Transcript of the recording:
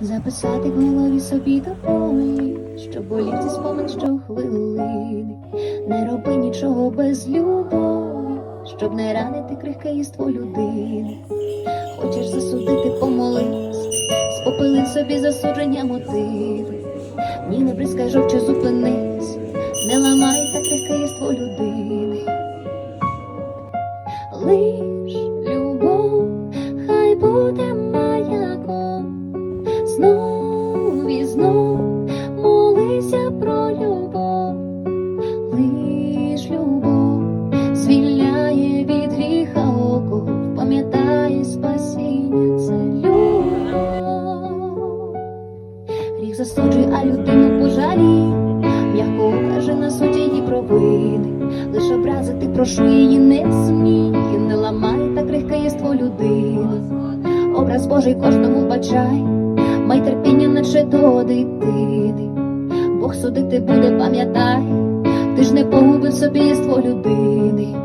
Записати в голові собі до що болів ці спомин щохвилини. Не роби нічого без любові, щоб не ранити крихке єство людини. Хочеш засудити, помолись, спопили собі засудження мотиви. Ні, не бризкай жовче, зупинись, знов і знов молися про любов, лиш любов звільняє від гріха око, пам'ятай спасіння це любов. Гріх засуджує, а людину пожалій, м'яко каже на суді її провини. Лиш образити, прошу її не смій, не ламай так крихке єство людини. Образ Божий кожному бачай, терпіння, наче до дитини. Бог судити буде, пам'ятай, ти ж не погубив собі ство людини.